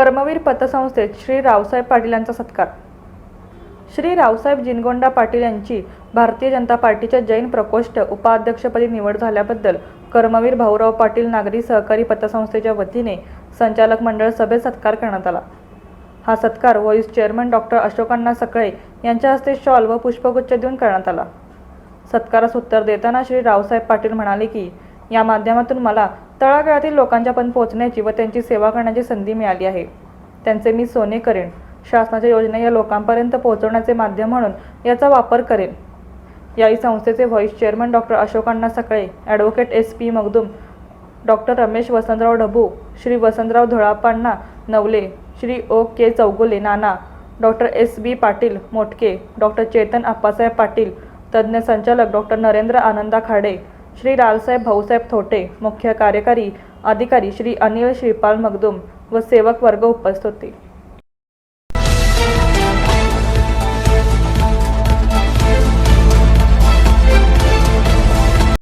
कर्मवीर पतसंस्थेत श्री रावसाहेब पाटील यांचा सत्कार. श्री रावसाहेब जिनगोंडा पाटील यांची भारतीय जनता पार्टीच्या जैन प्रकोष्ठ उपाध्यक्षपदी निवड झाल्याबद्दल कर्मवीर भाऊराव पाटील नागरी सहकारी पतसंस्थेच्या वतीने संचालक मंडळ सभेत सत्कार करण्यात आला. हा सत्कार vice chairman doctor Ashokanna Sakale यांच्या हस्ते शॉल व पुष्पगुच्छ देऊन करण्यात आला. सत्कारास उत्तर देताना श्री रावसाहेब पाटील म्हणाले की या माध्यमातून मला तळागाळातील लोकांच्यापर्यंत पोहोचण्याची व त्यांची सेवा करण्याची संधी मिळाली आहे. त्यांचे मी सोने करेन. शासनाच्या योजना या लोकांपर्यंत पोहोचवण्याचे माध्यम म्हणून याचा वापर करेन. याही संस्थेचे vice chairman doctor Ashokanna Sakale advocate S P Magdum doctor Ramesh Vasantrao Dhabu Shri Vasantrao Dhulappanna Navale Shri O K Chougule Nana doctor S B Patil Motke doctor Chetan Appasaheb Patil तज्ज्ञ संचालक doctor Narendra Ananda Khade Shri Lalsaheb Bhausaheb Thote मुख्य कार्यकारी अधिकारी श्री अनिल श्रीपाल मगदुम व सेवक वर्ग उपस्थित होते.